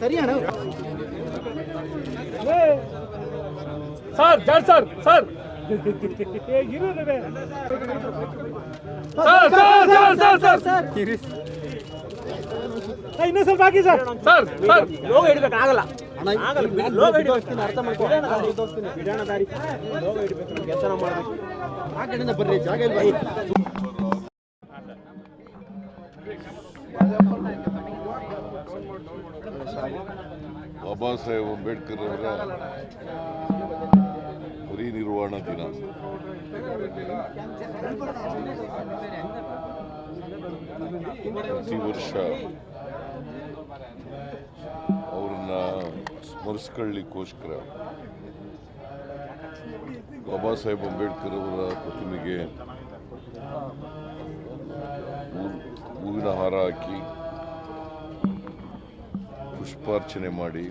ಸರಿ ಅಣ್ಣ sir sir sir sir sir sir sir sir sir ಇನ್ನೂ ಸ್ವಲ್ಪ ಹಾಕಿ ಸರ್. Sir sir. ಲೋಗ ಹಿಡ್ಬೇಕು ಆಗಲ್ಲ. ಆಗಲ್ಲ. ಲೋಗ ಹಿಡಿಬೇಕು. ಅರ್ಥ ಮಾಡ್ಕೊ. ಬಿಡೋಣ ದಾರಿ. ಲೋಗ ಹಿಡಿಬೇಕು. ಕೆಲಸ ಮಾಡ್ಬೇಕು. ಆ ಕಡೆಯಿಂದ ಬರ್ರಿ ಜಾಗ ಇಲ್ಲ. ಬಾಬಾ ಸಾಹೇಬ್ ಅಂಬೇಡ್ಕರ್ ಅವರ ಪರಿನಿರ್ವಾಣ ದಿನ. ಪ್ರತಿ ವರ್ಷ ಸ್ಮರಿಸ್ಕೊಳ್ಳಿಕ್ಕೋಸ್ಕರ ಬಾಬಾ ಸಾಹೇಬ್ ಅಂಬೇಡ್ಕರ್ ಅವರ ಪ್ರತಿಮೆಗೆ ಹೂವಿನ ಹಾರ ಹಾಕಿ ಪುಷ್ಪಾರ್ಚನೆ ಮಾಡಿ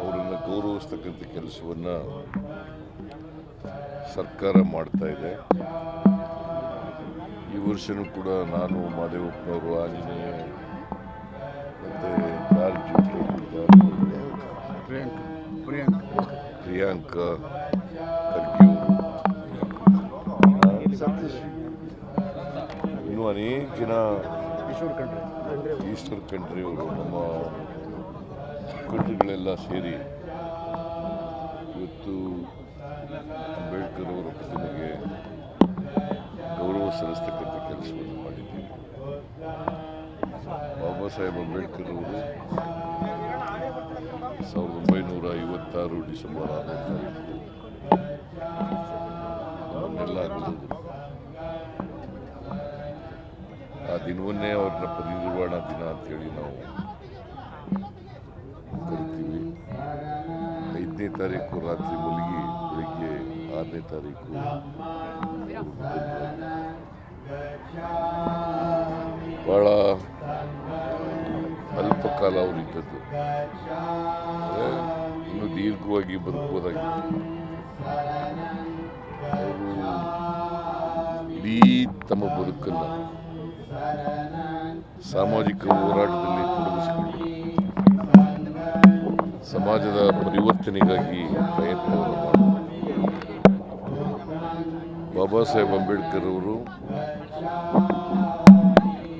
ಅವರನ್ನು ಗೌರವಿಸ್ತಕ್ಕಂಥ ಕೆಲಸವನ್ನು ಸರ್ಕಾರ ಮಾಡ್ತಾ ಇದೆ. ಈ ವರ್ಷನೂ ಕೂಡ ನಾನು ಮಾದೇವಪ್ಪನವರು, ಆಂಜನೇಯ ಮತ್ತು ಜಾರ್ಜ್ ಪ್ರಿಯಾಂಕ ಖರ್ಗೆ ಅವರು ಇನ್ನೂ ಅನೇಕ ಜನ ಈಸ್ಟರ್ ಕಂಟ್ರಿಯವರು ನಮ್ಮ ಕಂಟ್ರಿಗಳೆಲ್ಲ ಸೇರಿ ಇವತ್ತು ಅಂಬೇಡ್ಕರ್ ಅವರ ಪ್ರತಿಮೆಗೆ ಗೌರವ ಸಲ್ಲಿಸ್ತಕ್ಕಂಥ ಕೆಲಸವನ್ನು ಮಾಡಿದ್ದೀವಿ. ಬಾಬಾ ಸಾಹೇಬ್ ಅಂಬೇಡ್ಕರ್ ಅವರು ಸಾವಿರದ ಒಂಬೈನೂರ ಐವತ್ತಾರು ಡಿಸೆಂಬರ್ ಆರನೇ ತಾರೀಕು ನಮ್ಮನ್ನೆಲ್ಲ ಅಗಲಿದ್ರು ಆ ದಿನವನ್ನೇ ಅವ್ರನ್ನ ಪರಿನಿರ್ವಾಣ ದಿನ ಅಂತೇಳಿ ನಾವು ಕರಿತೀವಿ. ಐದನೇ ತಾರೀಕು ರಾತ್ರಿ ಮಲಗಿ ಬೆಳಿಗ್ಗೆ ಆರನೇ ತಾರೀಕು. ಕಾಲ ಅವರಿದ್ದದ್ದು ಇನ್ನು ದೀರ್ಘವಾಗಿ ಬದುಕುವುದಾಗಿತ್ತು ಅವರು ಇಡೀ ತಮ್ಮ ಬದುಕನ್ನು ಸಾಮಾಜಿಕ ಹೋರಾಟದಲ್ಲಿ ತೊಡಗಿಸಿಕೊಂಡು ಸಮಾಜದ ಪರಿವರ್ತನೆಗಾಗಿ ಪ್ರಯತ್ನವನ್ನು ಮಾಡಿದರು ಬಾಬಾ ಸಾಹೇಬ್ ಅಂಬೇಡ್ಕರ್ ಅವರು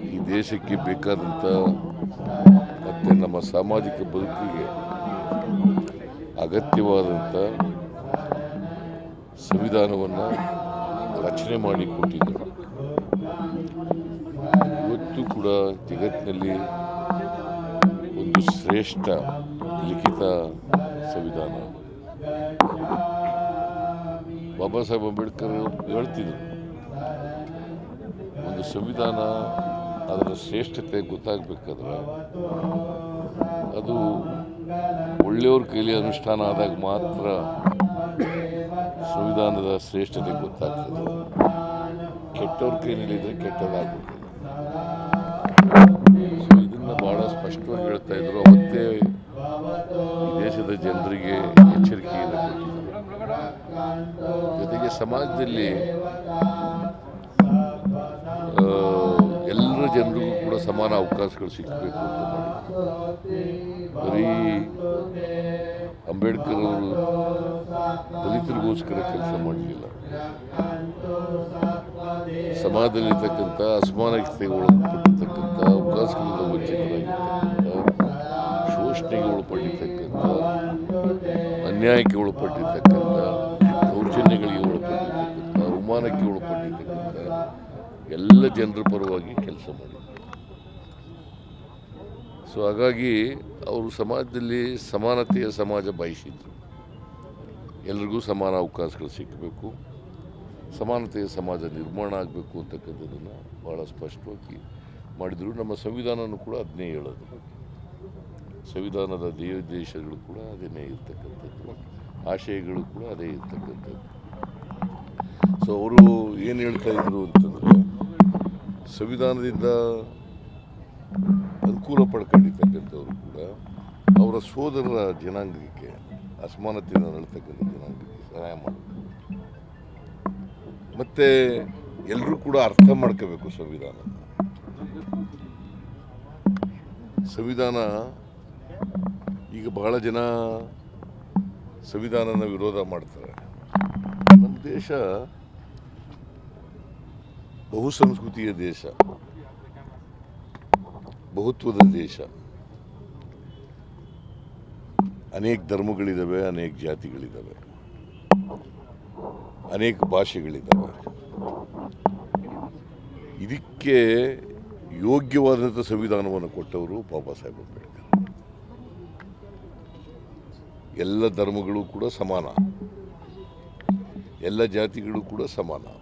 ಈ ದೇಶಕ್ಕೆ ಬೇಕಾದಂಥ ಮತ್ತು ನಮ್ಮ ಸಾಮಾಜಿಕ ಬದುಕಿಗೆ ಅಗತ್ಯವಾದಂಥ ಸಂವಿಧಾನವನ್ನು ರಚನೆ ಮಾಡಿ ಕೊಟ್ಟಿದ್ದರು. ಇವತ್ತು ಕೂಡ ಜಗತ್ತಿನಲ್ಲಿ ಒಂದು ಶ್ರೇಷ್ಠ ಲಿಖಿತ ಸಂವಿಧಾನ. ಬಾಬಾ ಸಾಹೇಬ್ ಅಂಬೇಡ್ಕರ್ ಹೇಳ್ತಿದ್ರು, ಒಂದು ಸಂವಿಧಾನ ಅದರ ಶ್ರೇಷ್ಠತೆ ಗೊತ್ತಾಗಬೇಕಾದ್ರೆ ಅದು ಒಳ್ಳೆಯವ್ರ ಕೈಲಿ ಅನುಷ್ಠಾನ ಆದಾಗ ಮಾತ್ರ ಸಂವಿಧಾನದ ಶ್ರೇಷ್ಠತೆ ಗೊತ್ತಾಗ್ತದೆ. ಕೆಟ್ಟವ್ರ ಕೈನಲ್ಲಿದ್ದರೆ ಕೆಟ್ಟದಾಗ್ಬಿಡ್ತದೆ. ಸೊ ಇದನ್ನು ಭಾಳ ಸ್ಪಷ್ಟವಾಗಿ ಹೇಳ್ತಾ ಇದ್ರು. ಅವತ್ತೇ ದೇಶದ ಜನರಿಗೆ ಎಚ್ಚರಿಕೆಯನ್ನು ಜೊತೆಗೆ ಸಮಾಜದಲ್ಲಿ ಜನರಿಗೂ ಕೂಡ ಸಮಾನ ಅವಕಾಶಗಳು ಸಿಗಬೇಕು ಅಂತ ಬರೀ ಅಂಬೇಡ್ಕರ್ ಅವರು ದಲಿತರಿಗೋಸ್ಕರ ಕೆಲಸ ಮಾಡಲಿಲ್ಲ. ಸಮಾಜದಲ್ಲಿರ್ತಕ್ಕಂಥ ಅಸಮಾನತೆಗೆ ಒಳಪಟ್ಟಿರ್ತಕ್ಕಂಥ ಅವಕಾಶಗಳಿಂದ ವಂಚಿತರಾಗಿರ್ತಕ್ಕಂಥ ಶೋಷಣೆಗೆ ಒಳಪಟ್ಟಿರ್ತಕ್ಕಂಥ ಅನ್ಯಾಯಕ್ಕೆ ಒಳಪಟ್ಟಿರ್ತಕ್ಕಂಥ ದೌರ್ಜನ್ಯಗಳಿಗೆ ಒಳಪಟ್ಟಿರ್ತಕ್ಕಂಥ ಅವಮಾನಕ್ಕೆ ಒಳಪಟ್ಟಿರ್ತಕ್ಕಂಥ ಎಲ್ಲ ಜನರ ಪರವಾಗಿ ಕೆಲಸ ಮಾಡಿದರು. ಸೊ ಹಾಗಾಗಿ ಅವರು ಸಮಾಜದಲ್ಲಿ ಸಮಾನತೆಯ ಸಮಾಜ ಬಯಸಿದ್ರು. ಎಲ್ರಿಗೂ ಸಮಾನ ಅವಕಾಶಗಳು ಸಿಕ್ಕಬೇಕು ಸಮಾನತೆಯ ಸಮಾಜ ನಿರ್ಮಾಣ ಆಗಬೇಕು ಅಂತಕ್ಕಂಥದ್ದನ್ನು ಭಾಳ ಸ್ಪಷ್ಟವಾಗಿ ಮಾಡಿದರು. ನಮ್ಮ ಸಂವಿಧಾನನೂ ಕೂಡ ಅದನ್ನೇ ಹೇಳೋದು. ಸಂವಿಧಾನದ ದೇಶಗಳು ಕೂಡ ಅದನ್ನೇ ಇರ್ತಕ್ಕಂಥದ್ದು. ಆಶಯಗಳು ಕೂಡ ಅದೇ ಇರ್ತಕ್ಕಂಥದ್ದು. ಸೊ ಅವರು ಏನು ಹೇಳ್ತಾ ಇದ್ರು ಅಂತಂದರೆ ಸಂವಿಧಾನದಿಂದ ಅನುಕೂಲ ಪಡ್ಕೊಂಡಿರ್ತಕ್ಕಂಥವ್ರು ಕೂಡ ಅವರ ಸೋದರರ ಜನಾಂಗಕ್ಕೆ ಅಸಮಾನತೆಯನ್ನು ನಡೀತಕ್ಕಂಥ ಜನಾಂಗಕ್ಕೆ ಸಹಾಯ ಮಾಡಬೇಕು. ಮತ್ತು ಎಲ್ಲರೂ ಕೂಡ ಅರ್ಥ ಮಾಡ್ಕೋಬೇಕು ಸಂವಿಧಾನ. ಸಂವಿಧಾನ, ಈಗ ಬಹಳ ಜನ ಸಂವಿಧಾನನ ವಿರೋಧ ಮಾಡ್ತಾರೆ. ನಮ್ಮ ದೇಶ ಬಹುಸಂಸ್ಕೃತಿಯ ದೇಶ. ಬಹುತ್ವದ ದೇಶ. ಅನೇಕ ಧರ್ಮಗಳಿದ್ದಾವೆ ಅನೇಕ ಜಾತಿಗಳಿದ್ದಾವೆ ಅನೇಕ ಭಾಷೆಗಳಿದ್ದಾವೆ ಇದಕ್ಕೆ ಯೋಗ್ಯವಾದಂಥ ಸಂವಿಧಾನವನ್ನು ಕೊಟ್ಟವರು ಬಾಬಾ ಸಾಹೇಬ್ ಅಂಬೇಡ್ಕರ್. ಎಲ್ಲ ಧರ್ಮಗಳು ಕೂಡ ಸಮಾನ. ಎಲ್ಲ ಜಾತಿಗಳು ಕೂಡ ಸಮಾನ.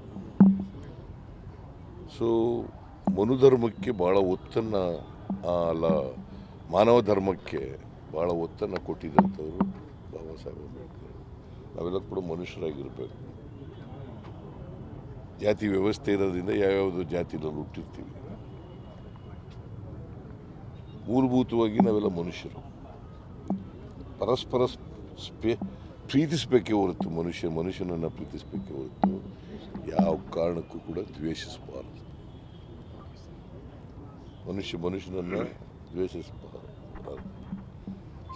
ಸೊ ಮನುಧರ್ಮಕ್ಕೆ ಭಾಳ ಒತ್ತನ್ನು ಅಲ್ಲ ಮಾನವ ಧರ್ಮಕ್ಕೆ ಭಾಳ ಒತ್ತನ್ನು ಕೊಟ್ಟಿದ್ದಂಥವ್ರು ಬಾಬಾ ಸಾಹೇಬ್ ಅಂಬೇಡ್ಕರ್. ನಾವೆಲ್ಲ ಕೂಡ ಮನುಷ್ಯರಾಗಿರಬೇಕು. ಜಾತಿ ವ್ಯವಸ್ಥೆ ಇರೋದ್ರಿಂದ ಯಾವ್ಯಾವುದು ಜಾತಿನಲ್ಲಿ ಹುಟ್ಟಿರ್ತೀವಿ. ಮೂಲಭೂತವಾಗಿ ನಾವೆಲ್ಲ ಮನುಷ್ಯರು. ಪರಸ್ಪರ ಸ್ಪೇ ಪ್ರೀತಿಸಬೇಕೇ ಹೊರತು ಮನುಷ್ಯ ಮನುಷ್ಯನನ್ನು ಪ್ರೀತಿಸಬೇಕೇ ಹೊರತು ಯಾವ ಕಾರಣಕ್ಕೂ ಕೂಡ ದ್ವೇಷಿಸಬಾರದು. ಮನುಷ್ಯ ಮನುಷ್ಯನನ್ನು ದ್ವೇಷಿಸಬಾರದು.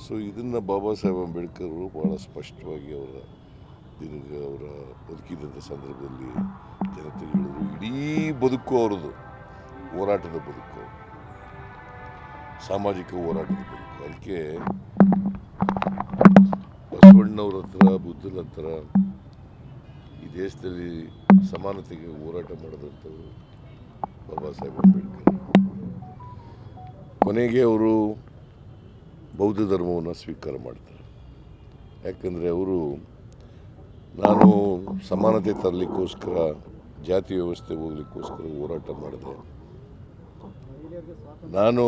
ಸೊ ಇದನ್ನು ಬಾಬಾ ಸಾಹೇಬ್ ಅಂಬೇಡ್ಕರ್ ಅವರು ಭಾಳ ಸ್ಪಷ್ಟವಾಗಿ ಅವರ ದಿನ ಅವರ ಬದುಕಿದಂಥ ಸಂದರ್ಭದಲ್ಲಿ ಜನತೆ ಹೇಳಿದ್ರು. ಇಡೀ ಬದುಕು ಅವರದು ಹೋರಾಟದ ಬದುಕು. ಸಾಮಾಜಿಕ ಹೋರಾಟದ ಬದುಕು. ಅದಕ್ಕೆ ಬಸವಣ್ಣವ್ರ ಹತ್ರ, ಬುದ್ಧನ ಹತ್ರ ಈ ದೇಶದಲ್ಲಿ ಸಮಾನತೆಗೆ ಹೋರಾಟ ಮಾಡಿದಂಥವ್ರು ಬಾಬಾ ಸಾಹೇಬ್ ಅಂಬೇಡ್ಕರ್. ಕೊನೆಗೆ ಅವರು ಬೌದ್ಧ ಧರ್ಮವನ್ನು ಸ್ವೀಕಾರ ಮಾಡ್ತಾರೆ. ಯಾಕಂದರೆ ಅವರು ನಾನು ಸಮಾನತೆ ತರಲಿಕ್ಕೋಸ್ಕರ, ಜಾತಿ ವ್ಯವಸ್ಥೆ ಹೋಗ್ಲಿಕ್ಕೋಸ್ಕರ ಹೋರಾಟ ಮಾಡಿದೆ. ನಾನು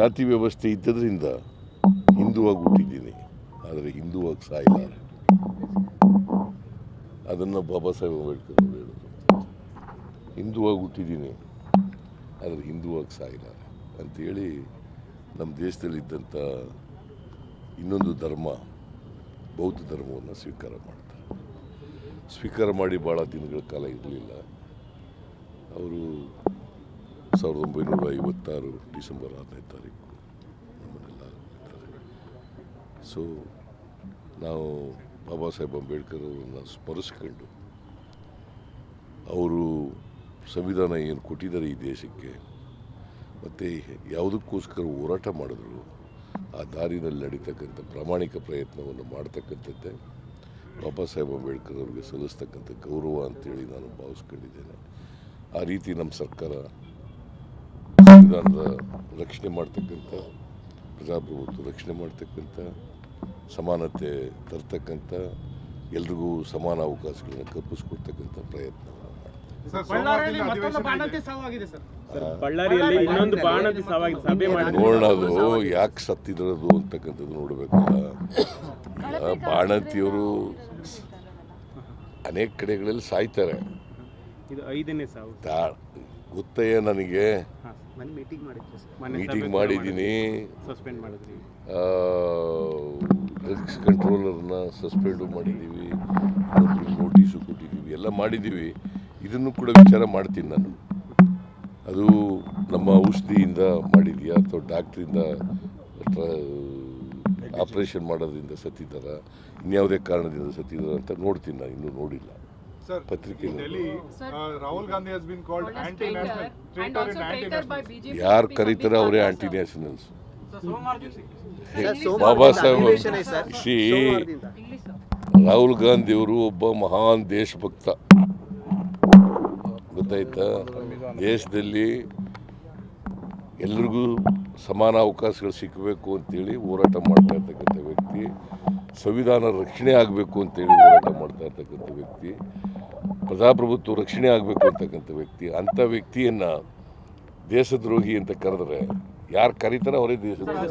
ಜಾತಿ ವ್ಯವಸ್ಥೆ ಇದ್ದದ್ರಿಂದ ಹಿಂದೂ ಹುಟ್ಟಿದ್ದೀನಿ ಆದರೆ ಹಿಂದುವಾಗಿ ಸಾಯಿದ್ದಾರೆ ಅದನ್ನು ಬಾಬಾ ಸಾಹೇಬ್ ಅಂಬೇಡ್ಕರ್ ಅವರು ಹೇಳಿದ್ರು ಹಿಂದುವಾಗಿ ಹುಟ್ಟಿದ್ದೀನಿ, ಆದರೆ ಹಿಂದೂವಾಗಿ ಸಾಯಿದ್ದಾರೆ ಅಂಥೇಳಿ ನಮ್ಮ ದೇಶದಲ್ಲಿದ್ದಂಥ ಇನ್ನೊಂದು ಧರ್ಮ, ಬೌದ್ಧ ಧರ್ಮವನ್ನು ಸ್ವೀಕಾರ ಮಾಡ್ತಾರೆ. ಸ್ವೀಕಾರ ಮಾಡಿ ಭಾಳ ದಿನಗಳ ಕಾಲ ಇರಲಿಲ್ಲ. ಅವರು ಸಾವಿರದ ಒಂಬೈನೂರ ಐವತ್ತಾರು ಡಿಸೆಂಬರ್ ಹದಿನೈದು ತಾರೀಕು ನಮ್ಮನ್ನೆಲ್ಲ ಸೊ ನಾವು ಬಾಬಾ ಸಾಹೇಬ್ ಅಂಬೇಡ್ಕರ್ ಅವರನ್ನು ಸ್ಮರಿಸ್ಕೊಂಡು ಅವರು ಸಂವಿಧಾನ ಏನು ಕೊಟ್ಟಿದ್ದಾರೆ ಈ ದೇಶಕ್ಕೆ, ಮತ್ತು ಯಾವುದಕ್ಕೋಸ್ಕರ ಹೋರಾಟ ಮಾಡಿದ್ರು, ಆ ದಾರಿನಲ್ಲಿ ನಡೀತಕ್ಕಂಥ ಪ್ರಾಮಾಣಿಕ ಪ್ರಯತ್ನವನ್ನು ಮಾಡ್ತಕ್ಕಂಥದ್ದೇ ಬಾಬಾ ಸಾಹೇಬ್ ಅಂಬೇಡ್ಕರ್ ಅವರಿಗೆ ಸಲ್ಲಿಸ್ತಕ್ಕಂಥ ಗೌರವ ಅಂತೇಳಿ ನಾನು ಭಾವಿಸ್ಕೊಂಡಿದ್ದೇನೆ. ಆ ರೀತಿ ನಮ್ಮ ಸರ್ಕಾರ ಸಂವಿಧಾನದ ರಕ್ಷಣೆ ಮಾಡ್ತಕ್ಕಂಥ, ಪ್ರಜಾಪ್ರಭುತ್ವ ರಕ್ಷಣೆ ಮಾಡ್ತಕ್ಕಂಥ ಸಮಾನತೆ ತರ್ತಕ್ಕಂಥ ಎಲ್ರಿಗೂ ಸಮಾನ ಅವಕಾಶಗಳನ್ನ ಕಲ್ಪಿಸ್ಕೊಡ್ತಕ್ಕಂಥ ಪ್ರಯತ್ನ ನೋಡೋದು ಬಳ್ಳಾರಿಯಲ್ಲಿ ಮತ್ತೊಂದು ಬಾಣಂತಿ ಸಾವಾಗಿದೆ ಸರ್. ಬಳ್ಳಾರಿಯಲ್ಲಿ ಇನ್ನೊಂದು ಬಾಣಂತಿ ಸಾವಾಗಿದೆ. ಸಭೆ ಮಾಡಿ ನೋಡೋಣ ಅದು ಯಾಕೆ ಸತ್ತಿದ್ರದು ಅಂತಕ್ಕಂಥದ್ದು ನೋಡಬೇಕು. ಬಾಣಂತಿಯವರು ಅನೇಕ ಕಡೆಗಳಲ್ಲಿ ಸಾಯ್ತಾರೆ. ಗೊತ್ತಯ್ಯ ನನಗೆ. ಮೀಟಿಂಗ್ ಮಾಡಿದ್ರಿ ಮೀಟಿಂಗ್ ಮಾಡಿದ್ದೀನಿ ಸಸ್ಪೆಂಡ್ ಮಾಡಿದ್ರಿ. ಡ್ರಗ್ಸ್ ಕಂಟ್ರೋಲರ್ನ ಸಸ್ಪೆಂಡು ಮಾಡಿದ್ದೀವಿ ನೋಟಿಸು ಕೊಟ್ಟಿದ್ದೀವಿ ಎಲ್ಲ ಮಾಡಿದ್ದೀವಿ ಇದನ್ನು ಕೂಡ ವಿಚಾರ ಮಾಡ್ತೀನಿ ನಾನು. ಅದು ನಮ್ಮ ಔಷಧಿಯಿಂದ ಮಾಡಿದೆಯಾ? ಅಥವಾ ಡಾಕ್ಟ್ರಿಂದ ಆಪ್ರೇಷನ್ ಮಾಡೋದ್ರಿಂದ ಸತ್ತಿದ್ದಾರ? ಇನ್ಯಾವುದೇ ಕಾರಣದಿಂದ ಸತ್ತಿದ್ದಾರ ಅಂತ ನೋಡ್ತೀನಿ ನಾನು. ಇನ್ನೂ ನೋಡಿಲ್ಲ. ಪತ್ರಿಕೆಯಲ್ಲಿ. in Delhi, Sir. uh, Rahul Gandhi has been called Called anti-national, traitor and traitor also and traitor by anti-national. BJP. ಯಾರು ಕರೀತಾರೆ ಅವರೇ ಆಂಟಿ. ನ್ಯಾಷನಲ್ಸ್ ಬಾಬಾ. ಸಾಹೇಬ್. ಶ್ರೀ ರಾಹುಲ್ ಗಾಂಧಿ ಅವರು ಒಬ್ಬ ಮಹಾನ್ ದೇಶಭಕ್ತ ಗೊತ್ತಾಯ್ತಾ ದೇಶದಲ್ಲಿ ಎಲ್ರಿಗೂ ಸಮಾನ ಅವಕಾಶಗಳು ಸಿಕ್ಕಬೇಕು ಅಂತೇಳಿ ಹೋರಾಟ ಮಾಡ್ತಾ ಇರ್ತಕ್ಕಂಥ ವ್ಯಕ್ತಿ ಸಂವಿಧಾನ ರಕ್ಷಣೆ ಆಗಬೇಕು ಅಂತೇಳಿ ಹೋರಾಟ ಮಾಡ್ತಾ ಇರ್ತಕ್ಕಂಥ ವ್ಯಕ್ತಿ ಪ್ರಜಾಪ್ರಭುತ್ವ ರಕ್ಷಣೆ ಆಗಬೇಕು ಅಂತಕ್ಕಂಥ ವ್ಯಕ್ತಿ ಅಂಥ ವ್ಯಕ್ತಿಯನ್ನು ದೇಶದ್ರೋಹಿ ಅಂತ ಕರೆದ್ರೆ ಯಾರು ಕರೀತಾರೆ ಅವರೇ ದೇಶದ್ರೋಹಿ.